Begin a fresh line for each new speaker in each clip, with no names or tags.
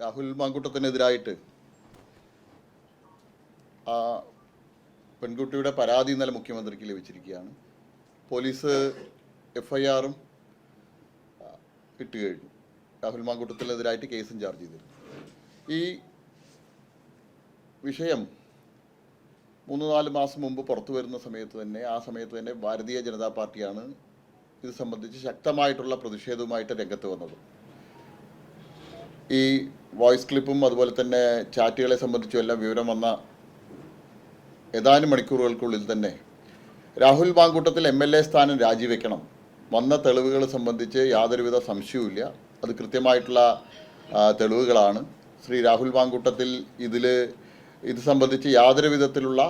രാഹുൽ മാങ്കൂട്ടത്തിനെതിരായിട്ട് ആ പെൺകുട്ടിയുടെ പരാതി ഇന്നലെ മുഖ്യമന്ത്രിക്ക് ലഭിച്ചിരിക്കുകയാണ്. പോലീസ് എഫ്ഐആറും ഐ ഇട്ട് കഴിഞ്ഞു. രാഹുൽ മാങ്കൂട്ടത്തിനെതിരായിട്ട് കേസും ചാർജ് ചെയ്തിരുന്നു. ഈ വിഷയം മൂന്ന് നാല് മാസം മുമ്പ് പുറത്തു വരുന്ന സമയത്ത് തന്നെ ആ സമയത്ത് തന്നെ ഭാരതീയ ജനതാ പാർട്ടിയാണ് ഇത് സംബന്ധിച്ച് ശക്തമായിട്ടുള്ള പ്രതിഷേധവുമായിട്ട് രംഗത്ത് വന്നത്. ഈ വോയിസ് ക്ലിപ്പും അതുപോലെ തന്നെ ചാറ്റുകളെ സംബന്ധിച്ചും എല്ലാം വിവരം വന്ന ഏതാനും മണിക്കൂറുകൾക്കുള്ളിൽ തന്നെ Rahul Mamkootathil M L A സ്ഥാനം രാജിവെക്കണം. വന്ന തെളിവുകൾ സംബന്ധിച്ച് യാതൊരുവിധ സംശയവുമില്ല. അത് കൃത്യമായിട്ടുള്ള തെളിവുകളാണ്. ശ്രീ രാഹുൽ മാങ്കൂട്ടത്തിൽ ഇതിൽ ഇത് സംബന്ധിച്ച് യാതൊരു വിധത്തിലുള്ള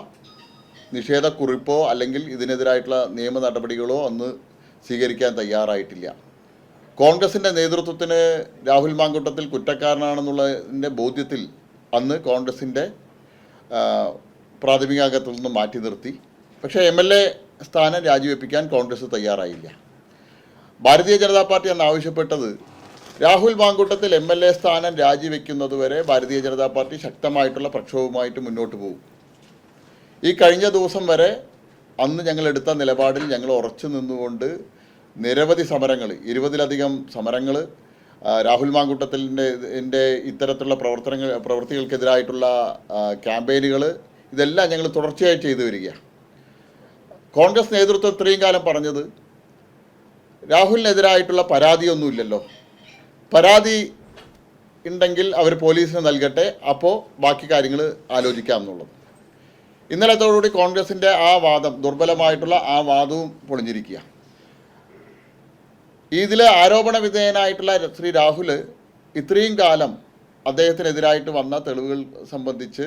നിഷേധക്കുറിപ്പോ അല്ലെങ്കിൽ ഇതിനെതിരായിട്ടുള്ള നിയമ നടപടികളോ അന്ന് സ്വീകരിക്കാൻ തയ്യാറായിട്ടില്ല. കോൺഗ്രസിന്റെ നേതൃത്വത്തിന് രാഹുൽ മാങ്കൂട്ടത്തിൽ കുറ്റക്കാരനാണെന്നുള്ളതിന്റെ ബോധ്യത്തിൽ അന്ന് കോൺഗ്രസിന്റെ പ്രാഥമിക അംഗത്തിൽ നിന്ന് മാറ്റി നിർത്തി. പക്ഷേ എം എൽ എ സ്ഥാനം രാജിവെപ്പിക്കാൻ കോൺഗ്രസ് തയ്യാറായില്ല. ഭാരതീയ ജനതാ പാർട്ടി അന്ന് ആവശ്യപ്പെട്ടത് Rahul Mamkootathil M L A സ്ഥാനം രാജിവെക്കുന്നതുവരെ ഭാരതീയ ജനതാ പാർട്ടി ശക്തമായിട്ടുള്ള പ്രക്ഷോഭവുമായിട്ട് മുന്നോട്ട് പോകും. ഈ കഴിഞ്ഞ ദിവസം വരെ അന്ന് ഞങ്ങൾ എടുത്ത നിലപാടിൽ ഞങ്ങൾ ഉറച്ചു നിന്നുകൊണ്ട് നിരവധി സമരങ്ങൾ ഇരുപതിലധികം സമരങ്ങൾ രാഹുൽ മാങ്കൂട്ടത്തിന്റെ എന്റെ ഇത്തരത്തിലുള്ള പ്രവർത്തനങ്ങൾ പ്രവൃത്തികൾക്കെതിരായിട്ടുള്ള ക്യാമ്പയിനുകൾ ഇതെല്ലാം ഞങ്ങൾ തുടർച്ചയായി ചെയ്തു വരിക. കോൺഗ്രസ് നേതൃത്വം ഇത്രയും കാലം പറഞ്ഞത് രാഹുലിനെതിരായിട്ടുള്ള പരാതിയൊന്നുമില്ലല്ലോ പരാതി ഉണ്ടെങ്കിൽ അവർ പോലീസിന് നൽകട്ടെ അപ്പോൾ ബാക്കി കാര്യങ്ങൾ ആലോചിക്കാം എന്നുള്ളത് ഇന്നലത്തോടുകൂടി കോൺഗ്രസിന്റെ ആ വാദം ദുർബലമായിട്ടുള്ള ആ വാദവും പൊളിഞ്ഞിരിക്കുക. ഇതിൽ ആരോപണ വിധേയനായിട്ടുള്ള ശ്രീ രാഹുൽ ഇത്രയും കാലം അദ്ദേഹത്തിനെതിരായിട്ട് വന്ന തെളിവുകൾ സംബന്ധിച്ച്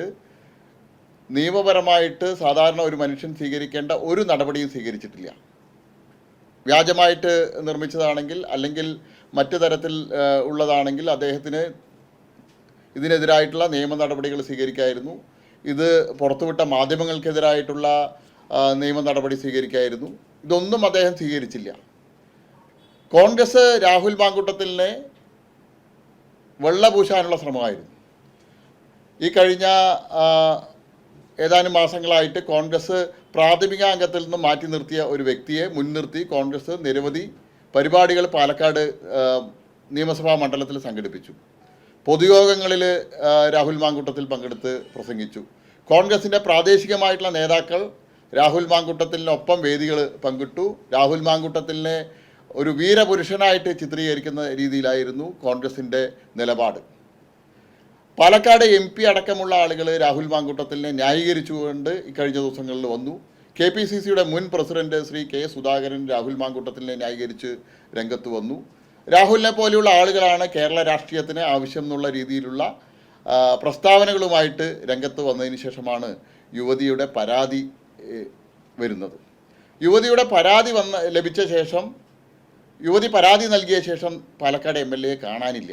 നിയമപരമായിട്ട് സാധാരണ ഒരു മനുഷ്യൻ സ്വീകരിക്കേണ്ട ഒരു നടപടിയും സ്വീകരിച്ചിട്ടില്ല. വ്യാജമായിട്ട് നിർമ്മിച്ചതാണെങ്കിൽ അല്ലെങ്കിൽ മറ്റു തരത്തിൽ ഉള്ളതാണെങ്കിൽ അദ്ദേഹത്തിന് ഇതിനെതിരായിട്ടുള്ള നിയമ നടപടികൾ സ്വീകരിക്കായിരുന്നു. ഇത് പുറത്തുവിട്ട മാധ്യമങ്ങൾക്കെതിരായിട്ടുള്ള നിയമ നടപടി സ്വീകരിക്കായിരുന്നു. ഇതൊന്നും അദ്ദേഹം സ്വീകരിച്ചില്ല. കോൺഗ്രസ് രാഹുൽ മാങ്കൂട്ടത്തിലിനെ വെള്ളപൂശാനുള്ള ശ്രമമായിരുന്നു. ഈ കഴിഞ്ഞ ഏതാനും മാസങ്ങളായിട്ട് കോൺഗ്രസ് പ്രാഥമിക അംഗത്തിൽ നിന്ന് മാറ്റി നിർത്തിയ ഒരു വ്യക്തിയെ മുൻനിർത്തി കോൺഗ്രസ് നിരവധി പരിപാടികൾ പാലക്കാട് നിയമസഭാ മണ്ഡലത്തിൽ സംഘടിപ്പിച്ചു. പൊതുയോഗങ്ങളിൽ രാഹുൽ മാങ്കുട്ടത്തിൽ പങ്കെടുത്ത് പ്രസംഗിച്ചു. കോൺഗ്രസിന്റെ പ്രാദേശികമായിട്ടുള്ള നേതാക്കൾ രാഹുൽ മാങ്കുട്ടത്തിലിനൊപ്പം വേദികൾ പങ്കിട്ടു. രാഹുൽ മാങ്കൂട്ടത്തിനെ ഒരു വീരപുരുഷനായിട്ട് ചിത്രീകരിക്കുന്ന രീതിയിലായിരുന്നു കോൺഗ്രസിന്റെ നിലപാട്. പാലക്കാട് എം പി അടക്കമുള്ള ആളുകൾ രാഹുൽ മാങ്കൂട്ടത്തിനെ ന്യായീകരിച്ചുകൊണ്ട് ഇക്കഴിഞ്ഞ ദിവസങ്ങളിൽ വന്നു. കെ പി സി സിയുടെ മുൻ പ്രസിഡന്റ് ശ്രീ കെ സുധാകരൻ രാഹുൽ മാങ്കൂട്ടത്തിനെ ന്യായീകരിച്ച് രംഗത്ത് വന്നു. രാഹുലിനെ പോലെയുള്ള ആളുകളാണ് കേരള രാഷ്ട്രീയത്തിന് ആവശ്യം എന്നുള്ള രീതിയിലുള്ള പ്രസ്താവനകളുമായിട്ട് രംഗത്ത് വന്നതിന് ശേഷമാണ് യുവതിയുടെ പരാതി വരുന്നത്. യുവതിയുടെ പരാതി വന്ന ലഭിച്ച ശേഷം യുവതി പരാതി നൽകിയ ശേഷം പാലക്കാട് എം എൽ എ കാണാനില്ല.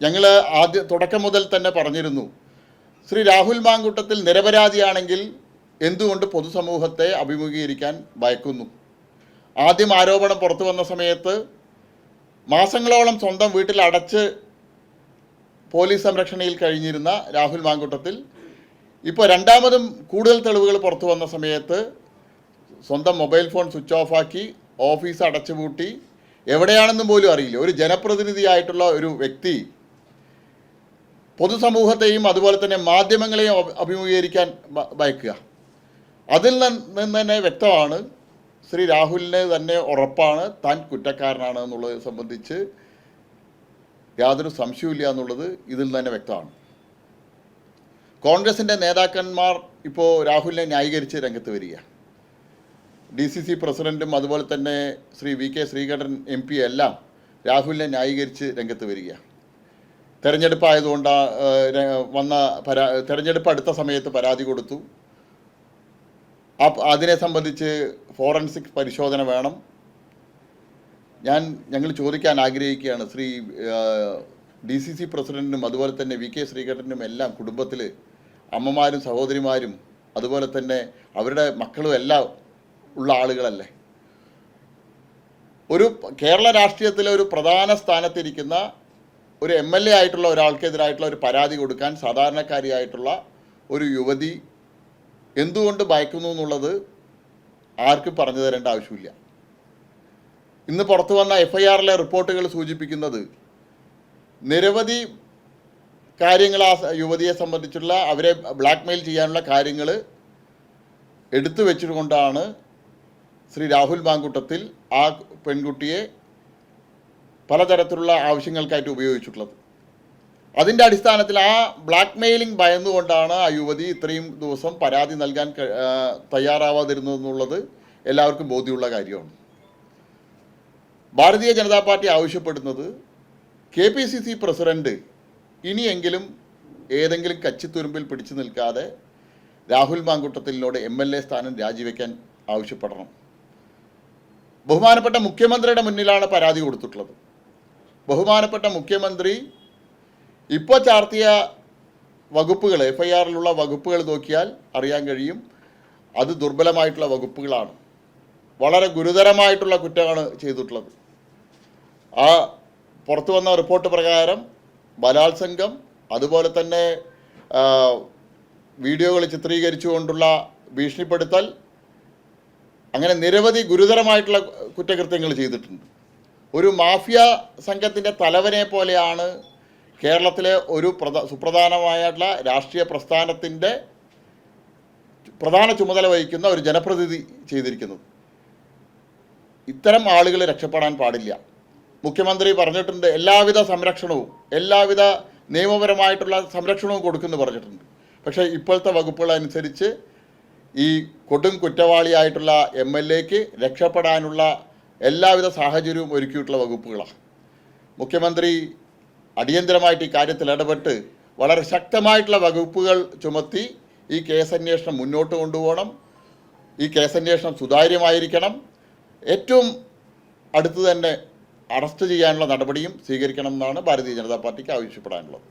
ഞങ്ങൾ ആദ്യ തുടക്കം മുതൽ തന്നെ പറഞ്ഞിരുന്നു ശ്രീ രാഹുൽ മാങ്കൂട്ടത്തിൽ നിരപരാധിയാണെങ്കിൽ എന്തുകൊണ്ട് പൊതുസമൂഹത്തെ അഭിമുഖീകരിക്കാൻ ഭയക്കുന്നു? ആദ്യം ആരോപണം പുറത്തു വന്ന സമയത്ത് മാസങ്ങളോളം സ്വന്തം വീട്ടിൽ അടച്ച് പോലീസ് സംരക്ഷണയിൽ കഴിഞ്ഞിരുന്ന രാഹുൽ മാങ്കൂട്ടത്തിൽ ഇപ്പോൾ രണ്ടാമതും കൂടുതൽ തെളിവുകൾ പുറത്തു വന്ന സമയത്ത് സ്വന്തം മൊബൈൽ ഫോൺ സ്വിച്ച് ഓഫാക്കി ഓഫീസ് അടച്ചുപൂട്ടി എവിടെയാണെന്നും പോലും അറിയില്ല. ഒരു ജനപ്രതിനിധിയായിട്ടുള്ള ഒരു വ്യക്തി പൊതുസമൂഹത്തെയും അതുപോലെ തന്നെ മാധ്യമങ്ങളെയും അഭിമുഖീകരിക്കാൻ ഭയക്കുക. അതിൽ നിന്ന് തന്നെ വ്യക്തമാണ് ശ്രീ രാഹുലിന് തന്നെ ഉറപ്പാണ് താൻ കുറ്റക്കാരനാണ് എന്നുള്ളത് സംബന്ധിച്ച് യാതൊരു സംശയവുമില്ല എന്നുള്ളത് ഇതിൽ തന്നെ വ്യക്തമാണ്. കോൺഗ്രസിന്റെ നേതാക്കന്മാർ ഇപ്പോൾ രാഹുലിനെ ന്യായീകരിച്ച് രംഗത്ത് വരിക. ഡി സി സി പ്രസിഡന്റും അതുപോലെ തന്നെ Shri V K Sreekandan M P എല്ലാം രാഹുലിനെ ന്യായീകരിച്ച് രംഗത്ത് വരിക. തെരഞ്ഞെടുപ്പ് ആയതുകൊണ്ട് വന്ന പരാ തെരഞ്ഞെടുപ്പ് അടുത്ത സമയത്ത് പരാതി കൊടുത്തു. അതിനെ സംബന്ധിച്ച് ഫോറൻസിക് പരിശോധന വേണം. ഞാൻ ഞങ്ങൾ ചോദിക്കാൻ ആഗ്രഹിക്കുകയാണ്. ശ്രീ ഡി സി സി പ്രസിഡന്റിനും അതുപോലെ തന്നെ വി കെ ശ്രീകണ്ഠനും എല്ലാം കുടുംബത്തിൽ അമ്മമാരും സഹോദരിമാരും അതുപോലെ തന്നെ അവരുടെ മക്കളും എല്ലാം ഉള്ള ആളുകളല്ലേ? ഒരു കേരള രാഷ്ട്രീയത്തിലെ ഒരു പ്രധാന സ്ഥാനത്തിരിക്കുന്ന ഒരു എം എൽ എ ആയിട്ടുള്ള ഒരാൾക്കെതിരായിട്ടുള്ള ഒരു പരാതി കൊടുക്കാൻ സാധാരണക്കാരിയായിട്ടുള്ള ഒരു യുവതി എന്തുകൊണ്ട് ഭയക്കുന്നു എന്നുള്ളത് ആർക്കും പറഞ്ഞു തരേണ്ട ആവശ്യമില്ല. ഇന്ന് പുറത്തു വന്ന എഫ് ഐ ആറിലെ റിപ്പോർട്ടുകൾ സൂചിപ്പിക്കുന്നത് നിരവധി കാര്യങ്ങൾ ആ യുവതിയെ സംബന്ധിച്ചുള്ള അവരെ ബ്ലാക്ക്മെയിൽ ചെയ്യാനുള്ള കാര്യങ്ങൾ എടുത്തു വെച്ചുകൊണ്ടാണ് ശ്രീ രാഹുൽ മാങ്കൂട്ടത്തിൽ ആ പെൺകുട്ടിയെ പലതരത്തിലുള്ള ആവശ്യങ്ങൾക്കായിട്ട് ഉപയോഗിച്ചിട്ടുള്ളത്. അതിന്റെ അടിസ്ഥാനത്തിൽ ആ ബ്ലാക്ക് മെയിലിംഗ് ഭയന്നുകൊണ്ടാണ് ആ യുവതി ഇത്രയും ദിവസം പരാതി നൽകാൻ തയ്യാറാവാതിരുന്നതെന്നുള്ളത് എല്ലാവർക്കും ബോധ്യമുള്ള കാര്യമാണ്. ഭാരതീയ ജനതാ പാർട്ടി ആവശ്യപ്പെടുന്നത് K P C C president ഇനിയെങ്കിലും ഏതെങ്കിലും കച്ചിത്തുരുമ്പിൽ പിടിച്ചു നിൽക്കാതെ രാഹുൽ മാങ്കുട്ടത്തിലിനോട് എം എൽ എ സ്ഥാനം രാജിവെക്കാൻ ആവശ്യപ്പെടണം. ബഹുമാനപ്പെട്ട മുഖ്യമന്ത്രിയുടെ മുന്നിലാണ് പരാതി കൊടുത്തിട്ടുള്ളത്. ബഹുമാനപ്പെട്ട മുഖ്യമന്ത്രി ഇപ്പോൾ ചാർത്തിയ വകുപ്പുകൾ എഫ് ഐ ആറിലുള്ള വകുപ്പുകൾ നോക്കിയാൽ അറിയാൻ കഴിയും അത് ദുർബലമായിട്ടുള്ള വകുപ്പുകളാണ്. വളരെ ഗുരുതരമായിട്ടുള്ള കുറ്റമാണ് ചെയ്തിട്ടുള്ളത്. ആ പുറത്തു വന്ന റിപ്പോർട്ട് പ്രകാരം ബലാത്സംഗം അതുപോലെ തന്നെ വീഡിയോകൾ ചിത്രീകരിച്ചുകൊണ്ടുള്ള ഭീഷണിപ്പെടുത്തൽ അങ്ങനെ നിരവധി ഗുരുതരമായിട്ടുള്ള കുറ്റകൃത്യങ്ങൾ ചെയ്തിട്ടുണ്ട്. ഒരു മാഫിയ സംഘത്തിന്റെ തലവനെ പോലെയാണ് കേരളത്തിലെ ഒരു പ്രധാ സുപ്രധാനമായിട്ടുള്ള രാഷ്ട്രീയ പ്രസ്ഥാനത്തിന്റെ പ്രധാന ചുമതല വഹിക്കുന്ന ഒരു ജനപ്രതിനിധി ചെയ്തിരിക്കുന്നത്. ഇത്തരം ആളുകൾ രക്ഷപ്പെടാൻ പാടില്ല. മുഖ്യമന്ത്രി പറഞ്ഞിട്ടുണ്ട് എല്ലാവിധ സംരക്ഷണവും എല്ലാവിധ നിയമപരമായിട്ടുള്ള സംരക്ഷണവും കൊടുക്കുമെന്ന് പറഞ്ഞിട്ടുണ്ട്. പക്ഷേ ഇപ്പോഴത്തെ വകുപ്പുകൾ അനുസരിച്ച് ഈ കൊടും കുറ്റവാളിയായിട്ടുള്ള എം എൽ എക്ക് രക്ഷപ്പെടാനുള്ള എല്ലാവിധ സാഹചര്യവും ഒരുക്കിയിട്ടുള്ള വകുപ്പുകളാണ്. മുഖ്യമന്ത്രി അടിയന്തരമായിട്ട് ഈ കാര്യത്തിൽ ഇടപെട്ട് വളരെ ശക്തമായിട്ടുള്ള വകുപ്പുകൾ ചുമത്തി ഈ കേസന്വേഷണം മുന്നോട്ട് കൊണ്ടുപോകണം. ഈ കേസന്വേഷണം സുതാര്യമായിരിക്കണം. ഏറ്റവും അടുത്ത് തന്നെ അറസ്റ്റ് ചെയ്യാനുള്ള നടപടിയും സ്വീകരിക്കണം എന്നാണ് ഭാരതീയ ജനതാ പാർട്ടിക്ക് ആവശ്യപ്പെടാനുള്ളത്.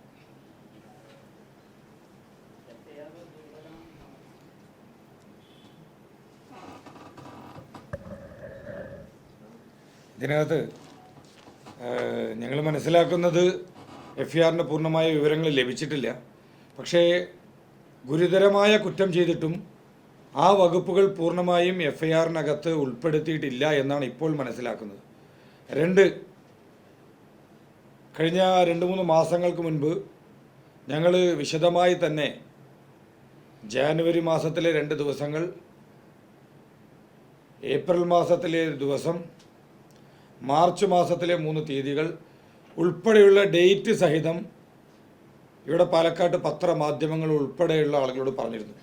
ഇതിനകത്ത് ഞങ്ങൾ മനസ്സിലാക്കുന്നത് എഫ് ആറിന്റെ പൂർണമായ വിവരങ്ങൾ ലഭിച്ചിട്ടില്ല. പക്ഷേ ഗുരുതരമായ കുറ്റം ചെയ്തിട്ടും ആ വകുപ്പുകൾ പൂർണമായും എഫ് ഐ ആറിനകത്ത് ഉൾപ്പെടുത്തിയിട്ടില്ല എന്നാണ് ഇപ്പോൾ മനസ്സിലാക്കുന്നത്. രണ്ട് കഴിഞ്ഞ രണ്ട് മൂന്ന് മാസങ്ങൾക്ക് മുൻപ് ഞങ്ങൾ വിശദമായി തന്നെ ജാനുവരി മാസത്തിലെ രണ്ട് ദിവസങ്ങൾ ഏപ്രിൽ മാസത്തിലെ ഒരു ദിവസം മാർച്ച് മാസത്തിലെ മൂന്ന് തീയതികൾ ഉൾപ്പെടെയുള്ള ഡേറ്റ് സഹിതം ഇവിടെ പാലക്കാട്ട് പത്രമാധ്യമങ്ങൾ ഉൾപ്പെടെയുള്ള ആളുകളോട് പറഞ്ഞിരുന്നു.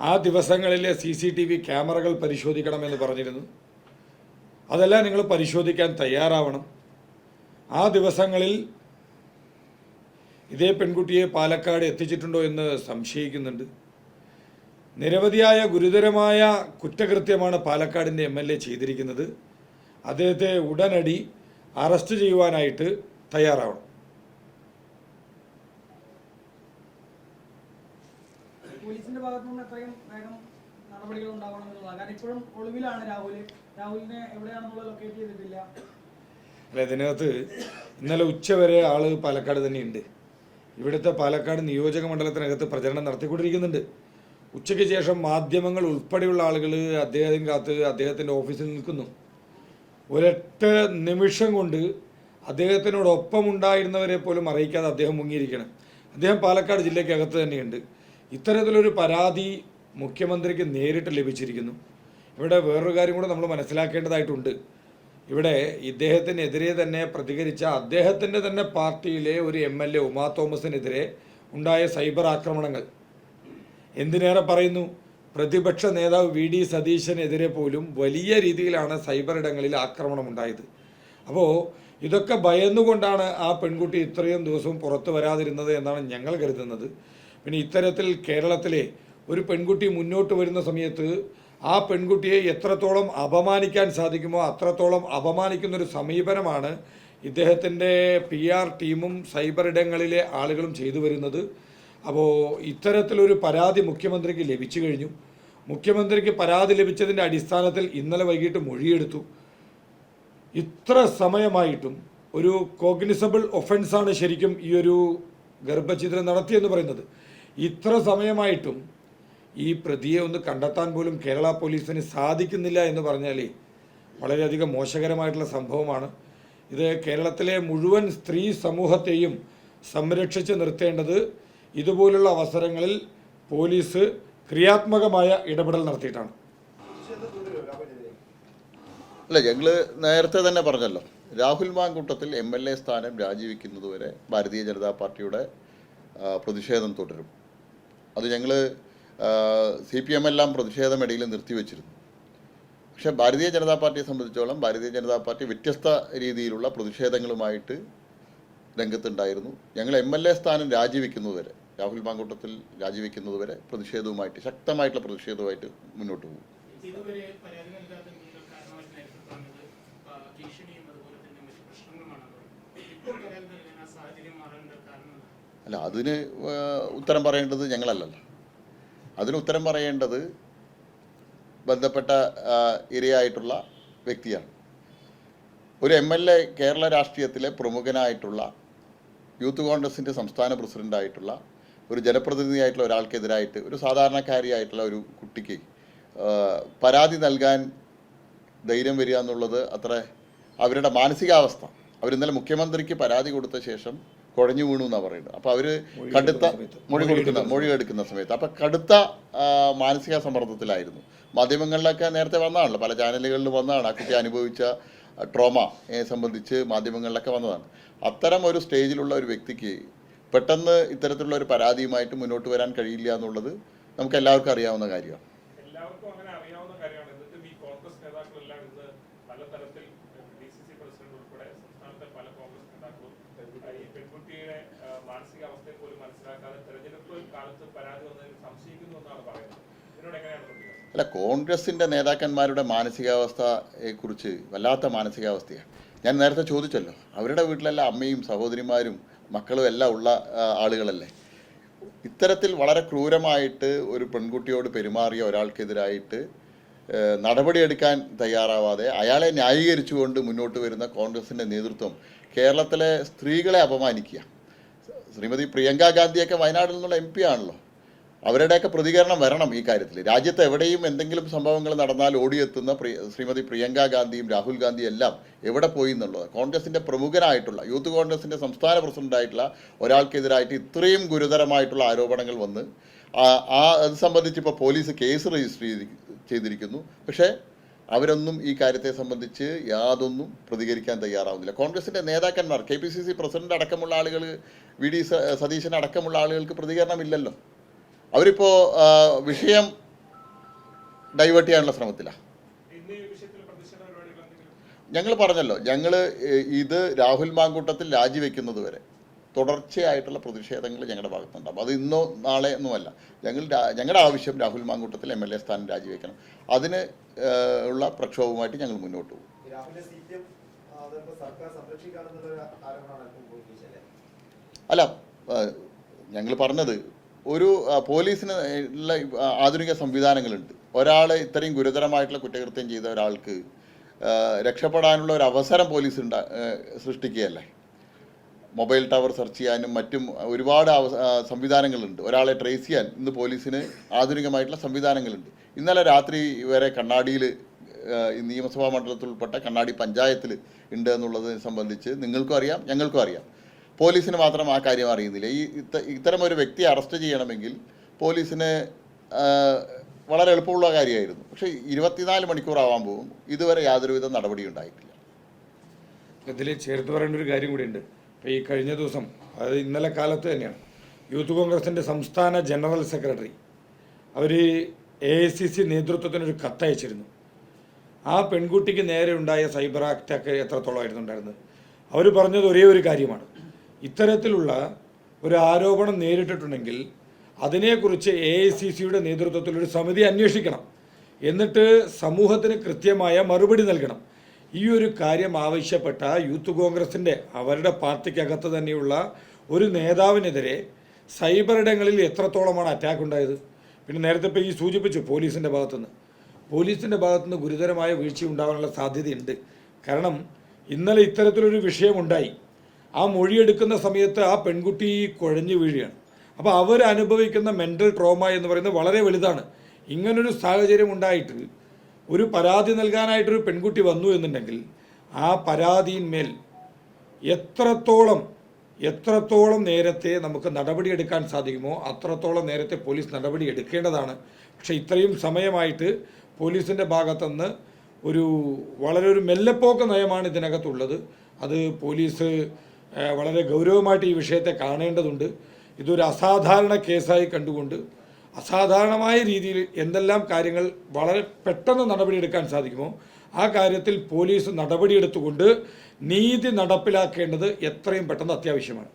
ആ ദിവസങ്ങളിലെ സി സി ടി വി ക്യാമറകൾ പരിശോധിക്കണമെന്ന് പറഞ്ഞിരുന്നു. അതെല്ലാം നിങ്ങൾ പരിശോധിക്കാൻ തയ്യാറാവണം. ആ ദിവസങ്ങളിൽ ഇതേ പെൺകുട്ടിയെ പാലക്കാട് എത്തിച്ചിട്ടുണ്ടോ എന്ന് സംശയിക്കുന്നുണ്ട്. നിരവധിയായ ഗുരുതരമായ കുറ്റകൃത്യമാണ് പാലക്കാടിന്റെ എം ചെയ്തിരിക്കുന്നത്. അദ്ദേഹത്തെ ഉടനടി അറസ്റ്റ് ചെയ്യുവാനായിട്ട് തയ്യാറാവണം.
പോലീസിന്റെ ഭാഗത്തു നിന്ന് എത്രയും വേഗം നടപടികൾ ഉണ്ടാവണം എന്നുള്ളതാണ്. കാരണം ഇപ്പോഴും ഒളിവിലാണ് രാഹുൽ രാഹുലിനെ എവിടെയാണെന്നുള്ളത് ലൊക്കേറ്റ് ചെയ്തിട്ടില്ല?
അല്ല ഇതിനകത്ത് ഇന്നലെ ഉച്ചവരെ ആൾ പാലക്കാട് തന്നെയുണ്ട്. ഇവിടുത്തെ പാലക്കാട് നിയോജക മണ്ഡലത്തിനകത്ത് പ്രചരണം നടത്തിക്കൊണ്ടിരിക്കുന്നുണ്ട്. ഉച്ചയ്ക്ക് ശേഷം മാധ്യമങ്ങൾ ഉൾപ്പെടെയുള്ള ആളുകൾ അദ്ദേഹത്തിന്റെ കാത്ത് അദ്ദേഹത്തിന്റെ ഓഫീസിൽ നിൽക്കുന്നു. ഒരൊറ്റ നിമിഷം കൊണ്ട് അദ്ദേഹത്തിനോടൊപ്പം ഉണ്ടായിരുന്നവരെ പോലും അറിയിക്കാതെ അദ്ദേഹം മുങ്ങിയിരിക്കണം. അദ്ദേഹം പാലക്കാട് ജില്ലയ്ക്കകത്ത് തന്നെയുണ്ട്. ഇത്തരത്തിലൊരു പരാതി മുഖ്യമന്ത്രിക്ക് നേരിട്ട് ലഭിച്ചിരിക്കുന്നു. ഇവിടെ വേറൊരു കാര്യം കൂടെ നമ്മൾ മനസ്സിലാക്കേണ്ടതായിട്ടുണ്ട്. ഇവിടെ ഇദ്ദേഹത്തിനെതിരെ തന്നെ പ്രതികരിച്ച അദ്ദേഹത്തിന്റെ തന്നെ പാർട്ടിയിലെ ഒരു എം എൽ എ ഉമാ തോമസിനെതിരെ ഉണ്ടായ സൈബർ ആക്രമണങ്ങൾ. എന്തിനേറെ പറയുന്നു? പ്രതിപക്ഷ നേതാവ് വി ഡി സതീശനെതിരെ പോലും വലിയ രീതിയിലാണ് സൈബർ ഇടങ്ങളിൽ ആക്രമണം ഉണ്ടായത് അപ്പോൾ ഇതൊക്കെ ഭയന്നുകൊണ്ടാണ് ആ പെൺകുട്ടി ഇത്രയും ദിവസവും പുറത്തു വരാതിരുന്നത് എന്നാണ് ഞങ്ങൾ കരുതുന്നത്. പിന്നെ ഇത്തരത്തിൽ കേരളത്തിലെ ഒരു പെൺകുട്ടി മുന്നോട്ട് വരുന്ന സമയത്ത് ആ പെൺകുട്ടിയെ എത്രത്തോളം അപമാനിക്കാൻ സാധിക്കുമോ അത്രത്തോളം അപമാനിക്കുന്നൊരു സമീപനമാണ് ഇദ്ദേഹത്തിന്റെ പി ആർ ടീമും സൈബർ ഇടങ്ങളിലെ ആളുകളും ചെയ്തു വരുന്നത്. അപ്പോൾ ഇത്തരത്തിലൊരു പരാതി മുഖ്യമന്ത്രിക്ക് ലഭിച്ചു കഴിഞ്ഞു. മുഖ്യമന്ത്രിക്ക് പരാതി ലഭിച്ചതിന്റെ അടിസ്ഥാനത്തിൽ ഇന്നലെ വൈകിട്ട് മൊഴിയെടുത്തു. ഇത്ര സമയമായിട്ടും ഒരു കോഗ്നിസബിൾ ഒഫൻസാണ് ശരിക്കും ഈ ഒരു ഗർഭഛിദ്രം നടത്തിയെന്ന് പറയുന്നത്. ഇത്ര സമയമായിട്ടും ഈ പ്രതിയെ ഒന്ന് കണ്ടെത്താൻ പോലും കേരള പോലീസിന് സാധിക്കുന്നില്ല എന്ന് പറഞ്ഞാൽ വളരെയധികം മോശകരമായിട്ടുള്ള സംഭവമാണ്. ഇത് കേരളത്തിലെ മുഴുവൻ സ്ത്രീ സമൂഹത്തെയും സംരക്ഷിച്ച് നിർത്തേണ്ടത് ഇതുപോലുള്ള അവസരങ്ങളിൽ പോലീസ് ക്രിയാത്മകമായ ഇടപെടൽ നടത്തിയിട്ടാണ്.
അല്ല ഞങ്ങൾ നേരത്തെ തന്നെ പറഞ്ഞല്ലോ Rahul Mamkootathil M L A സ്ഥാനം രാജിവെക്കുന്നതുവരെ ഭാരതീയ ജനതാ പാർട്ടിയുടെ പ്രതിഷേധം തുടരും. അത് ഞങ്ങൾ സി പി എം എല്ലാം പ്രതിഷേധം ഇടയിൽ നിർത്തിവെച്ചിരുന്നു. പക്ഷേ ഭാരതീയ ജനതാ പാർട്ടിയെ സംബന്ധിച്ചോളം ഭാരതീയ ജനതാ പാർട്ടി വ്യത്യസ്ത രീതിയിലുള്ള പ്രതിഷേധങ്ങളുമായിട്ട് രംഗത്തുണ്ടായിരുന്നു. ഞങ്ങൾ എം എൽ എ സ്ഥാനം രാജിവെക്കുന്നതുവരെ രാഹുൽ മാങ്കൂട്ടത്തിൽ രാജിവെക്കുന്നതുവരെ പ്രതിഷേധവുമായിട്ട് ശക്തമായിട്ടുള്ള പ്രതിഷേധവുമായിട്ട് മുന്നോട്ട് പോകും? അല്ല അതിന് ഉത്തരം പറയേണ്ടത് ഞങ്ങളല്ലല്ലോ. അതിന് ഉത്തരം പറയേണ്ടത് ബന്ധപ്പെട്ട ഇരയായിട്ടുള്ള വ്യക്തിയാണ്. ഒരു എം എൽ എ കേരള രാഷ്ട്രീയത്തിലെ പ്രമുഖനായിട്ടുള്ള യൂത്ത് കോൺഗ്രസിന്റെ സംസ്ഥാന പ്രസിഡന്റായിട്ടുള്ള ഒരു ജനപ്രതിനിധിയായിട്ടുള്ള ഒരാൾക്കെതിരായിട്ട് ഒരു സാധാരണക്കാരിയായിട്ടുള്ള ഒരു കുട്ടിക്ക് പരാതി നൽകാൻ ധൈര്യം വരിക എന്നുള്ളത് അത്ര അവരുടെ മാനസികാവസ്ഥ. അവരിന്നലെ മുഖ്യമന്ത്രിക്ക് പരാതി കൊടുത്ത ശേഷം കുഴഞ്ഞു വീണു എന്നാണ് പറയുന്നത്. അപ്പോൾ അവർ കടുത്ത. മൊഴി കൊടുക്കുന്ന മൊഴി എടുക്കുന്ന സമയത്ത്. അപ്പം കടുത്ത മാനസിക സമ്മർദ്ദത്തിലായിരുന്നു മാധ്യമങ്ങളിലൊക്കെ നേരത്തെ വന്നതാണല്ലോ. പല ചാനലുകളിൽ വന്നതാണ് ആ കുട്ടി അനുഭവിച്ച ട്രോമയെ സംബന്ധിച്ച് മാധ്യമങ്ങളിലൊക്കെ വന്നതാണ്. അത്തരം ഒരു സ്റ്റേജിലുള്ള ഒരു വ്യക്തിക്ക് പെട്ടെന്ന് ഇത്തരത്തിലുള്ള ഒരു പരാതിയുമായിട്ട് മുന്നോട്ട് വരാൻ കഴിയില്ല എന്നുള്ളത് നമുക്ക് എല്ലാവർക്കും അറിയാവുന്ന കാര്യമാണ്. അല്ല കോൺഗ്രസിന്റെ നേതാക്കന്മാരുടെ മാനസികാവസ്ഥയെ കുറിച്ച് വല്ലാത്ത മാനസികാവസ്ഥയാണ്. ഞാൻ നേരത്തെ ചോദിച്ചല്ലോ അവരുടെ വീട്ടിലെല്ലാം അമ്മയും സഹോദരിമാരും മക്കളും എല്ലാം ഉള്ള ആളുകളല്ലേ? ഇത്തരത്തിൽ വളരെ ക്രൂരമായിട്ട് ഒരു പെൺകുട്ടിയോട് പെരുമാറിയ ഒരാൾക്കെതിരായിട്ട് നടപടിയെടുക്കാൻ തയ്യാറാവാതെ അയാളെ ന്യായീകരിച്ചുകൊണ്ട് മുന്നോട്ട് വരുന്ന കോൺഗ്രസിന്റെ നേതൃത്വം കേരളത്തിലെ സ്ത്രീകളെ അപമാനിക്കുക. ശ്രീമതി പ്രിയങ്ക ഗാന്ധിയൊക്കെ വയനാട്ടിൽ നിന്നുള്ള എം പി ആണല്ലോ. അവരുടെയൊക്കെ പ്രതികരണം വരണം ഈ കാര്യത്തിൽ. രാജ്യത്ത് എവിടെയും എന്തെങ്കിലും സംഭവങ്ങൾ നടന്നാൽ ഓടിയെത്തുന്ന ശ്രീമതി പ്രിയങ്ക ഗാന്ധിയും രാഹുൽ ഗാന്ധിയും എല്ലാം എവിടെ പോയി എന്നുള്ളത്. കോൺഗ്രസിന്റെ പ്രമുഖനായിട്ടുള്ള യൂത്ത് കോൺഗ്രസിന്റെ സംസ്ഥാന പ്രസിഡന്റായിട്ടുള്ള ഒരാൾക്കെതിരായിട്ട് ഇത്രയും ഗുരുതരമായിട്ടുള്ള ആരോപണങ്ങൾ വന്ന് ആ- അത് സംബന്ധിച്ച് ഇപ്പോൾ പോലീസ് കേസ് രജിസ്റ്റർ ചെയ്തി ചെയ്തിരിക്കുന്നു. പക്ഷേ അവരൊന്നും ഈ കാര്യത്തെ സംബന്ധിച്ച് യാതൊന്നും പ്രതികരിക്കാൻ തയ്യാറാവുന്നില്ല. കോൺഗ്രസിന്റെ നേതാക്കന്മാർ K P C C president അടക്കമുള്ള ആളുകൾ വി ഡി സതീശൻ അടക്കമുള്ള ആളുകൾക്ക് പ്രതികരണമില്ലല്ലോ. അവരിപ്പോൾ വിഷയം ഡൈവേർട്ട് ചെയ്യാനുള്ള ശ്രമത്തിലാണ് ഞങ്ങൾ പറഞ്ഞല്ലോ ഞങ്ങൾ ഇത് രാഹുൽ മാങ്കൂട്ടത്തിൽ രാജിവെക്കുന്നത് വരെ തുടർച്ചയായിട്ടുള്ള പ്രതിഷേധങ്ങൾ ഞങ്ങളുടെ ഭാഗത്തുണ്ടാകും അത് ഇന്നോ നാളെ ഒന്നുമല്ല ഞങ്ങൾ ഞങ്ങളുടെ ആവശ്യം Rahul Mamkootathil M L A സ്ഥാനം രാജിവെക്കണം. അതിന് ഉള്ള പ്രക്ഷോഭവുമായിട്ട് ഞങ്ങൾ മുന്നോട്ട് പോകും. അല്ല? ഞങ്ങൾ പറഞ്ഞത് ഒരു പോലീസിന് ഉള്ള ആധുനിക സംവിധാനങ്ങളുണ്ട്. ഒരാൾ ഇത്രയും ഗുരുതരമായിട്ടുള്ള കുറ്റകൃത്യം ചെയ്ത ഒരാൾക്ക് രക്ഷപ്പെടാനുള്ള ഒരു അവസരം പോലീസ് ഉണ്ടാ സൃഷ്ടിക്കുകയല്ലേ? മൊബൈൽ ടവർ സെർച്ച് ചെയ്യാനും മറ്റും ഒരുപാട് സംവിധാനങ്ങളുണ്ട്. ഒരാളെ ട്രേസ് ചെയ്യാൻ ഇന്ന് പോലീസിന് ആധുനികമായിട്ടുള്ള സംവിധാനങ്ങളുണ്ട്. ഇന്നലെ രാത്രി വരെ കണ്ണാടിയിൽ നിയമസഭാ മണ്ഡലത്തിൽ ഉൾപ്പെട്ട കണ്ണാടി പഞ്ചായത്തിൽ ഉണ്ട് എന്നുള്ളതിനെ സംബന്ധിച്ച് നിങ്ങൾക്കും അറിയാം ഞങ്ങൾക്കും അറിയാം. പോലീസിന് മാത്രം ആ കാര്യം അറിയുന്നില്ല. ഈ ഇത്തരം ഒരു വ്യക്തിയെ അറസ്റ്റ് ചെയ്യണമെങ്കിൽ പോലീസിന് വളരെ എളുപ്പമുള്ള കാര്യമായിരുന്നു. പക്ഷേ ഇരുപത്തിനാല് മണിക്കൂറാവാൻ പോകും. ഇതുവരെ യാതൊരുവിധ നടപടിയും ഉണ്ടായിട്ടില്ല.
ഇതിൽ ചേർത്ത് പറയേണ്ട ഒരു കാര്യം കൂടിയുണ്ട്. ഇപ്പോൾ ഈ കഴിഞ്ഞ ദിവസം അതായത് ഇന്നലെ കാലത്ത് തന്നെയാണ് യൂത്ത് കോൺഗ്രസിന്റെ സംസ്ഥാന ജനറൽ സെക്രട്ടറി അവർ എ ഐ സി സി നേതൃത്വത്തിനൊരു കത്തയച്ചിരുന്നു ആ പെൺകുട്ടിക്ക് നേരെ ഉണ്ടായ സൈബർ ആക്റ്റൊക്കെ എത്രത്തോളമായിരുന്നു ഉണ്ടായിരുന്നത്? അവർ പറഞ്ഞത് ഒരേ ഒരു കാര്യമാണ്. ഇത്തരത്തിലുള്ള ഒരു ആരോപണം നേരിട്ടിട്ടുണ്ടെങ്കിൽ അതിനെക്കുറിച്ച് എ ഐ സി സിയുടെ നേതൃത്വത്തിലൊരു സമിതി അന്വേഷിക്കണം. എന്നിട്ട് സമൂഹത്തിന് കൃത്യമായ മറുപടി നൽകണം. ഈ ഒരു കാര്യം ആവശ്യപ്പെട്ട യൂത്ത് കോൺഗ്രസിന്റെ അവരുടെ പാർട്ടിക്കകത്ത് തന്നെയുള്ള ഒരു നേതാവിനെതിരെ സൈബർ ഇടങ്ങളിൽ എത്രത്തോളമാണ് അറ്റാക്ക് ഉണ്ടായത്? പിന്നെ നേരത്തെ ഇപ്പോൾ ഈ സൂചിപ്പിച്ചു പോലീസിന്റെ ഭാഗത്തുനിന്ന്. പോലീസിന്റെ ഭാഗത്തുനിന്ന് ഗുരുതരമായ വീഴ്ച ഉണ്ടാകാനുള്ള സാധ്യതയുണ്ട്. കാരണം ഇന്നലെ ഇത്തരത്തിലൊരു വിഷയമുണ്ടായി. ആ മൊഴിയെടുക്കുന്ന സമയത്ത് ആ പെൺകുട്ടി കുഴഞ്ഞു വീഴുകയാണ്. അപ്പോൾ അവർ അനുഭവിക്കുന്ന മെന്റൽ ട്രോമ എന്ന് പറയുന്നത് വളരെ വലുതാണ്. ഇങ്ങനൊരു സാഹചര്യം ഉണ്ടായിട്ട് ഒരു പരാതി നൽകാനായിട്ടൊരു പെൺകുട്ടി വന്നു എന്നുണ്ടെങ്കിൽ ആ പരാതിയിന്മേൽ എത്രത്തോളം എത്രത്തോളം നേരത്തെ നമുക്ക് നടപടിയെടുക്കാൻ സാധിക്കുമോ അത്രത്തോളം നേരത്തെ പോലീസ് നടപടി എടുക്കേണ്ടതാണ്. പക്ഷേ ഇത്രയും സമയമായിട്ട് പോലീസിന്റെ ഭാഗത്തുനിന്ന് ഒരു വളരെ ഒരു മെല്ലെപ്പോക്ക് നയമാണ് ഇതിനകത്തുള്ളത്. അത് പോലീസ് വളരെ ഗൗരവമായിട്ട് ഈ വിഷയത്തെ കാണേണ്ടതുണ്ട്. ഇതൊരു അസാധാരണ കേസായി കണ്ടുകൊണ്ട് അസാധാരണമായ രീതിയിൽ എന്തെല്ലാം കാര്യങ്ങൾ വളരെ പെട്ടെന്ന് നടപടിയെടുക്കാൻ സാധിക്കുമോ ആ കാര്യത്തിൽ പോലീസ് നടപടിയെടുത്തുകൊണ്ട് നീതി നടപ്പിലാക്കേണ്ടത് എത്രയും പെട്ടെന്ന് അത്യാവശ്യമാണ്.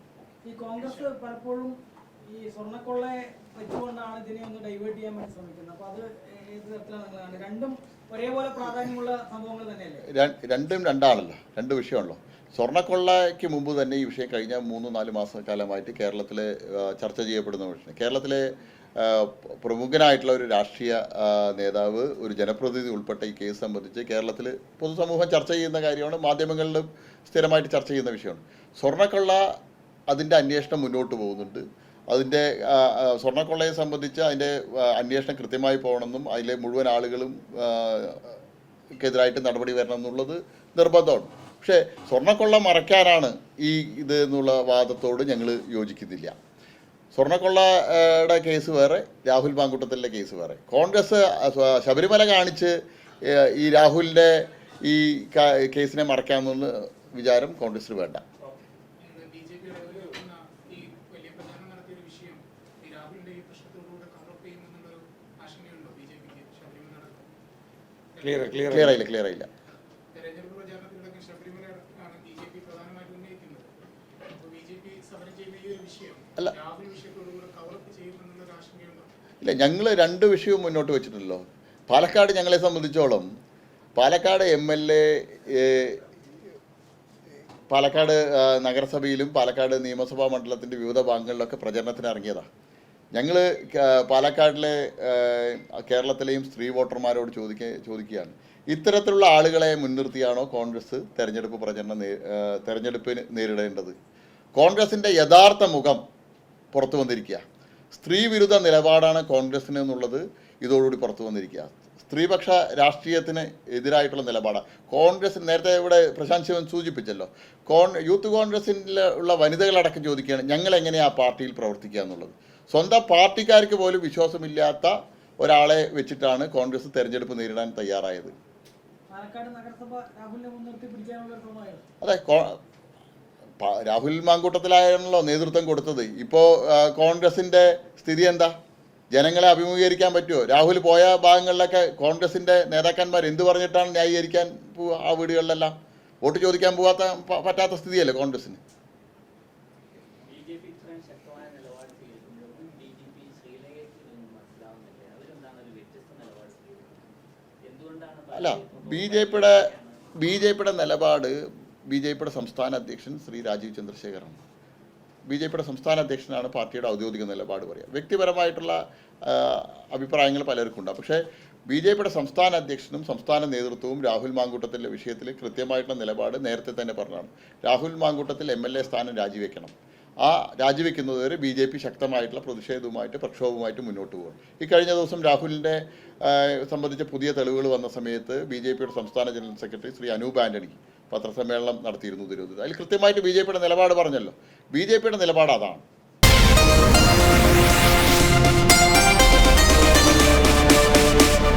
ഈ കോൺഗ്രസ് പലപ്പോഴും ഈ സ്വർണക്കൊള്ളയെ വെച്ചുകൊണ്ടാണ് ഇതിനെ ഒന്ന് ഡൈവേർട്ട് ചെയ്യാൻ വേണ്ടി ശ്രമിക്കുന്നത്. അപ്പൊ അത് ഏത് തരത്തിലാണ് രണ്ടും ഒരേപോലെ പ്രാധാന്യമുള്ള സംഭവങ്ങൾ തന്നെയല്ലേ?
രണ്ടും രണ്ടാണല്ലോ. രണ്ട് വിഷയമാണല്ലോ സ്വർണക്കൊള്ളയ്ക്ക് മുമ്പ് തന്നെ ഈ വിഷയം കഴിഞ്ഞ മൂന്ന് നാല് മാസക്കാലമായിട്ട് കേരളത്തിൽ ചർച്ച ചെയ്യപ്പെടുന്ന വിഷയം. കേരളത്തിലെ പ്രമുഖനായിട്ടുള്ള ഒരു രാഷ്ട്രീയ നേതാവ് ഒരു ജനപ്രതിനിധി ഉൾപ്പെട്ട ഈ കേസ് സംബന്ധിച്ച് കേരളത്തിൽ പൊതുസമൂഹം ചർച്ച ചെയ്യുന്ന കാര്യമാണ് മാധ്യമങ്ങളിലും സ്ഥിരമായിട്ട് ചർച്ച ചെയ്യുന്ന വിഷയമാണ്. സ്വർണക്കൊള്ള അതിന്റെ അന്വേഷണം മുന്നോട്ട് പോകുന്നുണ്ട്. അതിന്റെ സ്വർണക്കൊള്ളയെ സംബന്ധിച്ച് അതിന്റെ അന്വേഷണം കൃത്യമായി പോകണമെന്നും അതിലെ മുഴുവൻ ആളുകളും ക്കെതിരായിട്ട് നടപടി വരണം എന്നുള്ളത് നിർബന്ധമാണ്. പക്ഷേ സ്വർണക്കൊള്ള മറയ്ക്കാനാണ് ഈ ഇത് എന്നുള്ള വാദത്തോട് ഞങ്ങൾ യോജിക്കുന്നില്ല. സ്വർണക്കൊള്ളയുടെ കേസ് വേറെ രാഹുൽ മാങ്കുട്ടത്തിലെ കേസ് വേറെ. കോൺഗ്രസ് ശബരിമല കാണിച്ച് ഈ രാഹുലിന്റെ ഈ കേസിനെ മറക്കാമെന്നുള്ള വിചാരം കോൺഗ്രസിന് വേണ്ട.
ക്ലിയർ ക്ലിയർ ആയില്ല ക്ലിയർ എന്ന ഈ വലിയ പ്രചാരണം നടത്തിയ ഒരു വിഷയം ഈ രാഹുലിന്റെ ഈ പ്രശ്നത്തോടുകൂടെ കവറപ്പ് ചെയ്യുമെന്നുള്ളൊരു ആശങ്കയുണ്ടോ ബി ജെ പിക്ക് ശബരിമല അടക്കം
ക്ലിയർ ക്ലിയർ
ക്ലിയർ ആയില്ല ക്ലിയർ ആയില്ല
തെരഞ്ഞെടുപ്പ് പ്രചാരണത്തിലൊക്കെ ശബരിമല ആണ് ബി ജെ പി പ്രധാനമായിട്ട് ഉന്നയിക്കുന്നത് അപ്പോൾ ബി ജെ പി സമരം ചെയ്യുന്ന ഈ ഒരു വിഷയം
അല്ല. ഇല്ല ഞങ്ങൾ രണ്ട് വിഷയവും മുന്നോട്ട് വെച്ചിട്ടുണ്ടല്ലോ. പാലക്കാട് ഞങ്ങളെ സംബന്ധിച്ചോളം Palakkad M L A Palakkad നഗരസഭയിലും Palakkad നിയമസഭാ മണ്ഡലത്തിന്റെ വിവിധ ഭാഗങ്ങളിലൊക്കെ പ്രചരണത്തിന് ഇറങ്ങിയതാണ് ഞങ്ങൾ പാലക്കാടിലെ കേരളത്തിലെയും സ്ത്രീ വോട്ടർമാരോട് ചോദിക്ക ചോദിക്കുകയാണ്. ഇത്തരത്തിലുള്ള ആളുകളെ മുൻനിർത്തിയാണോ കോൺഗ്രസ് തെരഞ്ഞെടുപ്പ് പ്രചരണം തെരഞ്ഞെടുപ്പിന് നേരിടേണ്ടത്? കോൺഗ്രസിന്റെ യഥാർത്ഥ മുഖം പുറത്തു വന്നിരിക്കുക. സ്ത്രീ വിരുദ്ധ നിലപാടാണ് കോൺഗ്രസിന് എന്നുള്ളത് ഇതോടുകൂടി പുറത്തു വന്നിരിക്കുക. സ്ത്രീപക്ഷ രാഷ്ട്രീയത്തിന് എതിരായിട്ടുള്ള നിലപാടാണ്. കോൺഗ്രസ് നേരത്തെ ഇവിടെ പ്രശാന്ത് ശിവൻ സൂചിപ്പിച്ചല്ലോ. കോൺ യൂത്ത് കോൺഗ്രസിന്റെ ഉള്ള വനിതകളടക്കം ചോദിക്കുകയാണ് ഞങ്ങൾ എങ്ങനെയാണ് ആ പാർട്ടിയിൽ പ്രവർത്തിക്കുക എന്നുള്ളത്? സ്വന്തം പാർട്ടിക്കാർക്ക് പോലും വിശ്വാസമില്ലാത്ത ഒരാളെ വെച്ചിട്ടാണ് കോൺഗ്രസ് തെരഞ്ഞെടുപ്പ് നേരിടാൻ തയ്യാറായത്. അതെ രാഹുൽ മാങ്കൂട്ടത്തിലായിരുന്നല്ലോ നേതൃത്വം കൊടുത്തത്. ഇപ്പോൾ കോൺഗ്രസിന്റെ സ്ഥിതി എന്താ? ജനങ്ങളെ അഭിമുഖീകരിക്കാൻ പറ്റുമോ രാഹുൽ പോയ ഭാഗങ്ങളിലൊക്കെ കോൺഗ്രസിന്റെ നേതാക്കന്മാർ എന്ത് പറഞ്ഞിട്ടാണ് ന്യായീകരിക്കാൻ പോവുക ആ വീടുകളിലെല്ലാം? വോട്ട് ചോദിക്കാൻ പോകാത്ത പറ്റാത്ത സ്ഥിതിയല്ലേ കോൺഗ്രസിന് അല്ല ബി ജെ പിയുടെ ബി ജെ പിയുടെ നിലപാട് ബി ജെ പിയുടെ സംസ്ഥാന അധ്യക്ഷൻ ശ്രീ രാജീവ് ചന്ദ്രശേഖറാണ് ബി ജെ പിയുടെ സംസ്ഥാന അധ്യക്ഷനാണ് പാർട്ടിയുടെ ഔദ്യോഗിക നിലപാട് പറയുക. വ്യക്തിപരമായിട്ടുള്ള അഭിപ്രായങ്ങൾ പലർക്കും ഉണ്ട് പക്ഷേ ബി ജെ പിയുടെ സംസ്ഥാന അധ്യക്ഷനും സംസ്ഥാന നേതൃത്വവും രാഹുൽ മാങ്കൂട്ടത്തിന്റെ വിഷയത്തിൽ കൃത്യമായിട്ടുള്ള നിലപാട് നേരത്തെ തന്നെ പറഞ്ഞതാണ്. Rahul Mamkootathil M L A സ്ഥാനം രാജിവെക്കണം. ആ രാജിവെക്കുന്നതുവരെ ബി ജെ പി ശക്തമായിട്ടുള്ള പ്രതിഷേധവുമായിട്ട് പ്രക്ഷോഭവുമായിട്ട് മുന്നോട്ട് പോകും. ഈ കഴിഞ്ഞ ദിവസം രാഹുലിന്റെ സംബന്ധിച്ച പുതിയ തെളിവുകൾ വന്ന സമയത്ത് ബി ജെ പിയുടെ സംസ്ഥാന ജനറൽ സെക്രട്ടറി ശ്രീ അനൂപ് ആന്റണി പത്രസമ്മേളനം നടത്തിയിരുന്നു തിരുവനന്തപുരത്ത് അതിൽ കൃത്യമായിട്ട് ബി ജെ പിയുടെ നിലപാട് പറഞ്ഞല്ലോ. ബി ജെ പിയുടെ നിലപാട് അതാണ്.